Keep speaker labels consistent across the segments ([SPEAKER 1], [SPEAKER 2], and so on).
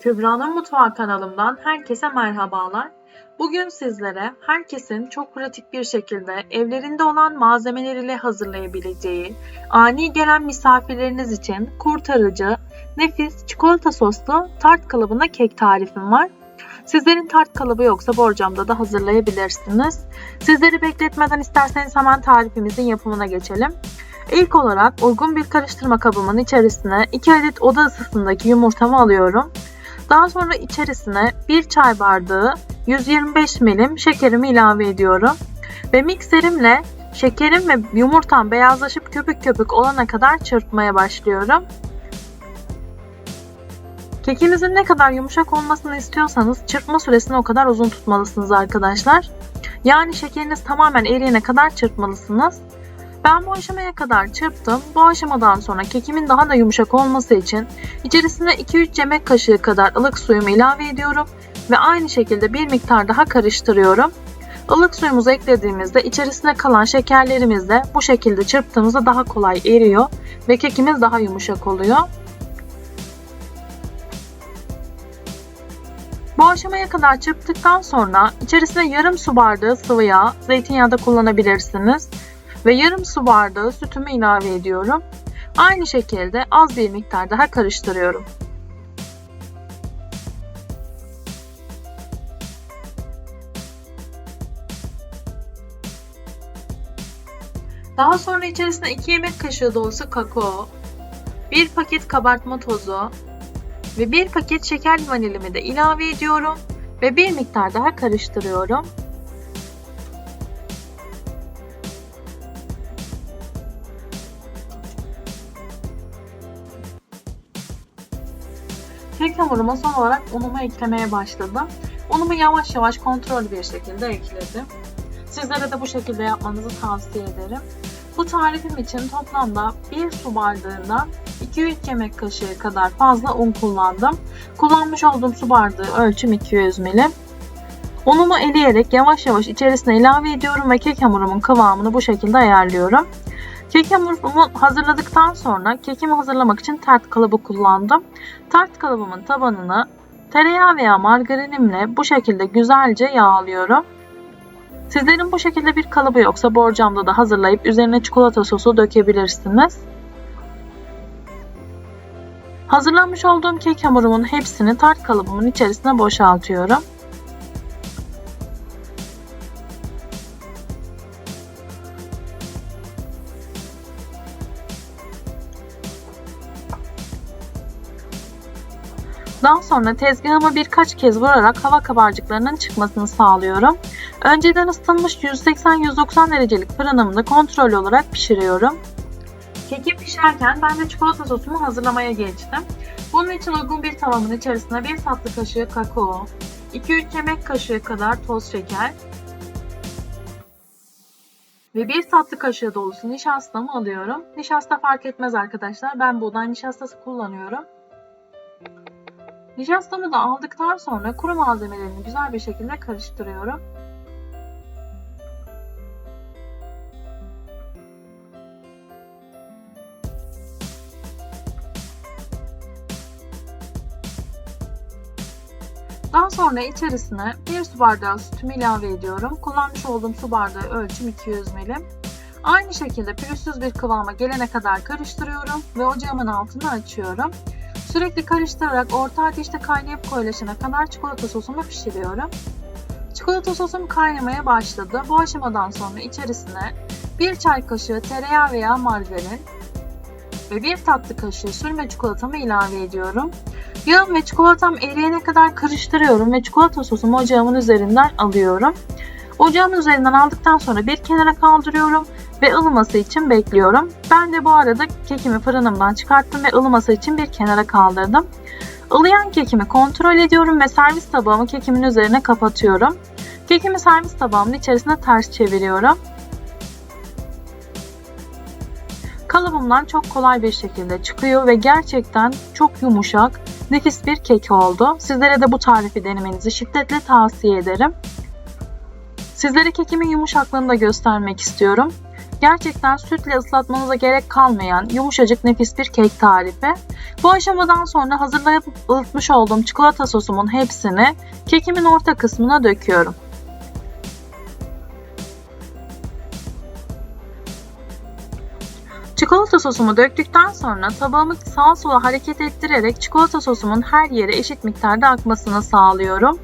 [SPEAKER 1] Kübra'nın Mutfağı kanalımdan herkese merhabalar. Bugün sizlere herkesin çok pratik bir şekilde evlerinde olan malzemeleriyle hazırlayabileceği, ani gelen misafirleriniz için kurtarıcı, nefis çikolata soslu tart kalıbında kek tarifim var. Sizlerin tart kalıbı yoksa borcamda da hazırlayabilirsiniz. Sizleri bekletmeden isterseniz hemen tarifimizin yapımına geçelim. İlk olarak uygun bir karıştırma kabımın içerisine 2 adet oda ısısındaki yumurtamı alıyorum. Daha sonra içerisine 1 çay bardağı 125 milim şekerimi ilave ediyorum. Ve mikserimle şekerim ve yumurtam beyazlaşıp köpük köpük olana kadar çırpmaya başlıyorum. Kekinizin ne kadar yumuşak olmasını istiyorsanız çırpma süresini o kadar uzun tutmalısınız arkadaşlar. Yani şekeriniz tamamen eriyene kadar çırpmalısınız. Ben bu aşamaya kadar çırptım. Bu aşamadan sonra kekimin daha da yumuşak olması için içerisine 2-3 yemek kaşığı kadar ılık suyumu ilave ediyorum ve aynı şekilde bir miktar daha karıştırıyorum. Ilık suyumuzu eklediğimizde içerisine kalan şekerlerimiz de bu şekilde çırptığımızda daha kolay eriyor ve kekimiz daha yumuşak oluyor. Bu aşamaya kadar çırptıktan sonra içerisine yarım su bardağı sıvı yağ, zeytinyağı da kullanabilirsiniz ve yarım su bardağı sütümü ilave ediyorum. Aynı şekilde az bir miktar daha karıştırıyorum. Daha sonra içerisine 2 yemek kaşığı dolusu kakao, 1 paket kabartma tozu ve 1 paket şeker vanilimi de ilave ediyorum ve bir miktar daha karıştırıyorum. Hamuruma son olarak unumu eklemeye başladım. Unumu yavaş yavaş kontrollü bir şekilde ekledim. Sizlere de bu şekilde yapmanızı tavsiye ederim. Bu tarifim için toplamda 1 su bardağından 2-3 yemek kaşığı kadar fazla un kullandım. Kullanmış olduğum su bardağı ölçüm 200 milim. Unumu eleyerek yavaş yavaş içerisine ilave ediyorum ve kek hamurumun kıvamını bu şekilde ayarlıyorum. Kek hamurumu hazırladıktan sonra kekimi hazırlamak için tart kalıbı kullandım. Tart kalıbımın tabanını tereyağı veya margarinimle bu şekilde güzelce yağlıyorum. Sizlerin bu şekilde bir kalıbı yoksa borcamda da hazırlayıp üzerine çikolata sosu dökebilirsiniz. Hazırlanmış olduğum kek hamurumun hepsini tart kalıbımın içerisine boşaltıyorum. Daha sonra tezgahıma birkaç kez vurarak hava kabarcıklarının çıkmasını sağlıyorum. Önceden ısıtılmış 180-190 derecelik fırınımda kontrollü olarak pişiriyorum. Kekim pişerken ben de çikolata sosumu hazırlamaya geçtim. Bunun için uygun bir tavamın içerisine 1 tatlı kaşığı kakao, 2-3 yemek kaşığı kadar toz şeker ve 1 tatlı kaşığı dolusu nişastamı alıyorum. Nişasta fark etmez arkadaşlar. Ben buğday nişastası kullanıyorum. Nişastamı da aldıktan sonra kuru malzemelerini güzel bir şekilde karıştırıyorum. Daha sonra içerisine 1 su bardağı sütümü ilave ediyorum. Kullanmış olduğum su bardağı ölçüm 200 milim. Aynı şekilde pürüzsüz bir kıvama gelene kadar karıştırıyorum ve ocağımın altını açıyorum. Sürekli karıştırarak orta ateşte kaynayıp koyulaşana kadar çikolata sosumu pişiriyorum. Çikolata sosum kaynamaya başladı. Bu aşamadan sonra içerisine 1 çay kaşığı tereyağı veya margarin ve 1 tatlı kaşığı sürme çikolatamı ilave ediyorum. Yağım ve çikolatam eriyene kadar karıştırıyorum ve çikolata sosumu ocağımın üzerinden alıyorum. Ocağımın üzerinden aldıktan sonra bir kenara kaldırıyorum ve ılıması için bekliyorum. Ben de bu arada kekimi fırınımdan çıkarttım ve ılıması için bir kenara kaldırdım. Ilıyan kekimi kontrol ediyorum ve servis tabağımı kekimin üzerine kapatıyorum. Kekimi servis tabağımın içerisine ters çeviriyorum. Kalıbımdan çok kolay bir şekilde çıkıyor ve gerçekten çok yumuşak, nefis bir kek oldu. Sizlere de bu tarifi denemenizi şiddetle tavsiye ederim. Sizlere kekimin yumuşaklığını da göstermek istiyorum. Gerçekten sütle ıslatmanıza gerek kalmayan yumuşacık nefis bir kek tarifi. Bu aşamadan sonra hazırlayıp ılıtmış olduğum çikolata sosumun hepsini kekimin orta kısmına döküyorum. Çikolata sosumu döktükten sonra tabağımı sağa sola hareket ettirerek çikolata sosumun her yere eşit miktarda akmasını sağlıyorum.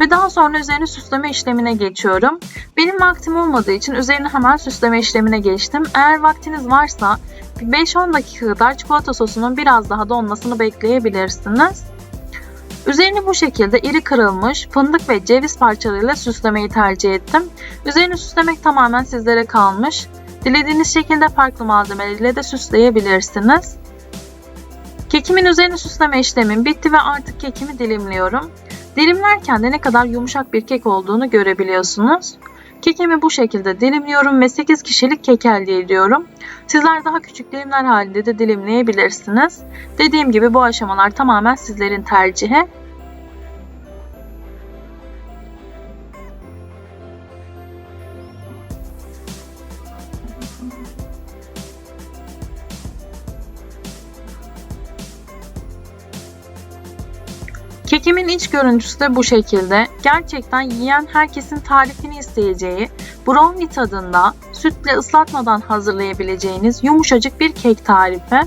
[SPEAKER 1] Ve daha sonra üzerine süsleme işlemine geçiyorum. Benim vaktim olmadığı için üzerine hemen süsleme işlemine geçtim. Eğer vaktiniz varsa 5-10 dakika kadar çikolata sosunun biraz daha donmasını bekleyebilirsiniz. Üzerini bu şekilde iri kırılmış fındık ve ceviz parçalarıyla süslemeyi tercih ettim. Üzerini süslemek tamamen sizlere kalmış. Dilediğiniz şekilde farklı malzemelerle de süsleyebilirsiniz. Kekimin üzerini süsleme işlemim bitti ve artık kekimi dilimliyorum. Dilimlerken de ne kadar yumuşak bir kek olduğunu görebiliyorsunuz. Kekimi bu şekilde dilimliyorum ve 8 kişilik kek elde ediyorum. Sizler daha küçük dilimler halinde de dilimleyebilirsiniz. Dediğim gibi bu aşamalar tamamen sizlerin tercihi. Kekimin iç görüntüsü de bu şekilde. Gerçekten yiyen herkesin tarifini isteyeceği, brownie tadında sütle ıslatmadan hazırlayabileceğiniz yumuşacık bir kek tarifi.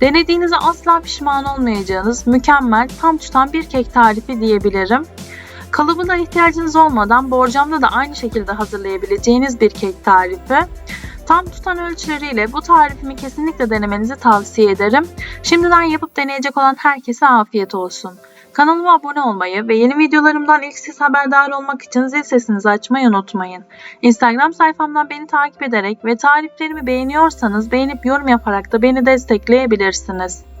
[SPEAKER 1] Denediğinizde asla pişman olmayacağınız mükemmel, tam tutan bir kek tarifi diyebilirim. Kalıbına ihtiyacınız olmadan borcamda da aynı şekilde hazırlayabileceğiniz bir kek tarifi. Tam tutan ölçüleriyle bu tarifimi kesinlikle denemenizi tavsiye ederim. Şimdiden yapıp deneyecek olan herkese afiyet olsun. Kanalıma abone olmayı ve yeni videolarımdan ilk siz haberdar olmak için zil sesinizi açmayı unutmayın. Instagram sayfamdan beni takip ederek ve tariflerimi beğeniyorsanız beğenip yorum yaparak da beni destekleyebilirsiniz.